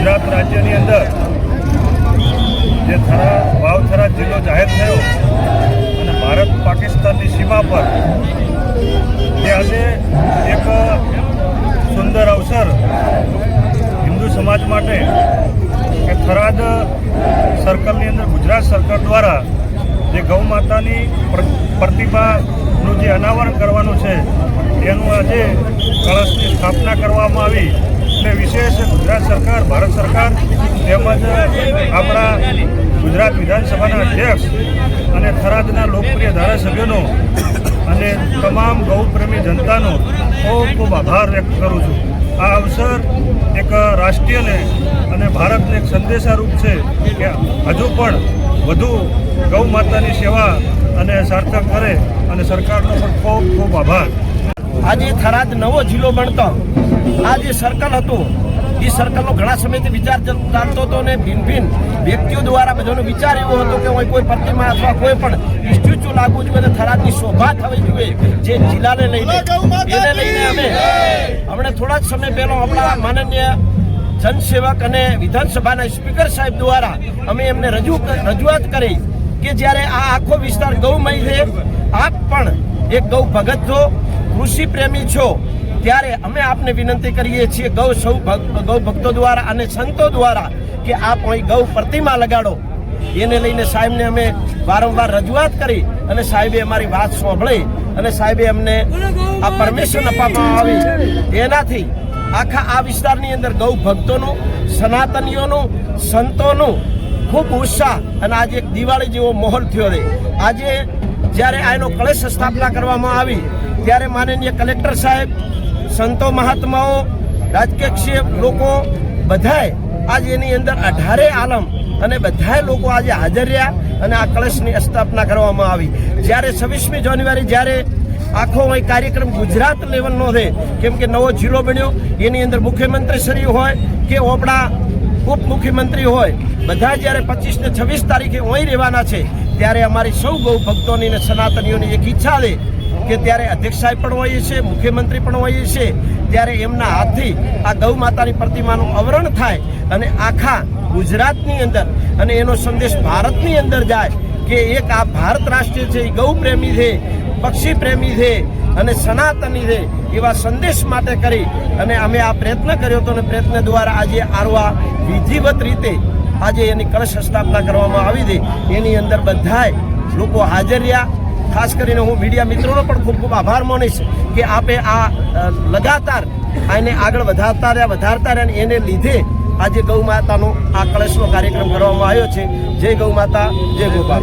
ગુજરાત રાજ્યની અંદર જે થરા વાવથરા જિલ્લો જાહેર થયો અને ભારત પાકિસ્તાનની સીમા પર તે આજે એક સુંદર અવસર હિન્દુ સમાજ માટે કે થરાદ સર્કલની અંદર ગુજરાત સરકાર દ્વારા જે ગૌ માતાની પ્રતિભાનું જે અનાવરણ કરવાનું છે, એનું આજે કળશની સ્થાપના કરવામાં આવી. એટલે વિશેષ ગુજરાત સરકાર, ભારત સરકાર તેમજ આપણા ગુજરાત વિધાનસભાના અધ્યક્ષ અને થરાદના લોકપ્રિય ધારાસભ્યોનો અને તમામ ગૌપ્રેમી જનતાનો ખૂબ ખૂબ આભાર વ્યક્ત કરું છું. આ અવસર એક રાષ્ટ્રીયને અને ભારતને એક સંદેશારૂપ છે કે હજુ પણ વધુ ગૌ માતાની સેવા અને સાર્થક કરે અને સરકારનો પણ ખૂબ ખૂબ આભાર. આજે થરાદ નવો જિલ્લો બનતો. આ જે સર્કલ હતું એ સર્કલનો ઘણા સમયથી વિચાર ચાલતો હતો ને ભિન્ન ભિન્ન વ્યક્તિઓ દ્વારા બધાનો વિચાર એવો હતો કે હોય કોઈ પ્રતિમા અથવા કોઈ પણ સ્ટેચ્યુ લાગવું જોઈએ અને થરાદની શોભા થવી જોઈએ જે જિલ્લાને લઈને. એને લઈને અમે હમણાં થોડા જ સમય પહેલો આપણા માનનીય જનસેવક અને વિધાનસભાના સ્પીકર સાહેબ દ્વારા અમે એમને રજૂ રજૂઆત કરી કે જ્યારે આ આખો વિસ્તાર ગૌમય છે આપ પણ એક ગૌ ભગત છો કૃષિ પ્રેમી છો ત્યારે અમે આપને વિનંતી કરીએ છીએ, ગૌ સૌ ગૌ ભક્તો દ્વારા અને સંતો દ્વારા કે આપ અહીં ગૌ પ્રતિમા લગાડો. એને લઈને સાહેબને અમે વારંવાર રજૂઆત કરી અને સાહેબે અમારી વાત સાંભળી અને સાહેબે અમને આ પરમિશન આપવામાં આવી. એનાથી આખા આ વિસ્તારની અંદર ગૌ ભક્તોનું, સનાતનીઓનું, સંતોનું ખૂબ ઉત્સાહ અને આજે એક દિવાળી જેવો માહોલ થયો છે. આજે જ્યારે આનો કળશ સ્થાપના કરવામાં આવી, ત્યારે માનનીય કલેક્ટર સાહેબ સંતો મહાત્માઓ, રાજકીય લોકો બધાએ આજ એની અંદર અઢારે આલમ અને બધાએ લોકો આજે હાજર રહ્યા અને આ કળશની સ્થાપના કરવામાં આવી. જ્યારે છવ્વીસમી જાન્યુઆરી જ્યારે આખો અહીં કાર્યક્રમ ગુજરાત લેવલનો છે કેમ કે નવો જિલ્લો બન્યો, એની અંદર મુખ્યમંત્રી શ્રી હોય કે આપણા ઉપમુખ્યમંત્રી હોય, બધા જ્યારે પચીસ ને છવ્વીસ તારીખે અહીં રહેવાના છે ત્યારે અમારી સૌ ગૌ ભક્તોની અને સનાતનીઓની એક ઈચ્છા છે કે ત્યારે અધ્યક્ષ સાહેબ પણ હોઈએ છે, મુખ્યમંત્રી પણ હોઈએ છે, ત્યારે એમના હાથથી આ ગૌ માતાની પ્રતિમાનું અવરણ થાય અને આખા ગુજરાતની અંદર અને એનો સંદેશ ભારતની અંદર જાય કે એક આ ભારત રાષ્ટ્ર છે, એ ગૌ પ્રેમી છે, પક્ષી પ્રેમી છે અને સનાતની છે, એવા સંદેશ માટે કરી અને અમે આ પ્રયત્ન કર્યો હતો અને પ્રયત્ન દ્વારા આજે આરવા વિધિવત રીતે આજે એની કળશ સ્થાપના કરવામાં આવી હતી. એની અંદર બધાય લોકો હાજર રહ્યા. ખાસ કરીને હું મીડિયા મિત્રોનો પણ ખૂબ ખૂબ આભાર માનીશ કે આપે આ લગાતાર આને આગળ વધારતા રહ્યા વધારતા રહ્યા અને એને લીધે આજે ગૌ માતાનો આ કળશનો કાર્યક્રમ કરવામાં આવ્યો છે. જય ગૌ માતા, જય ગોપાલ.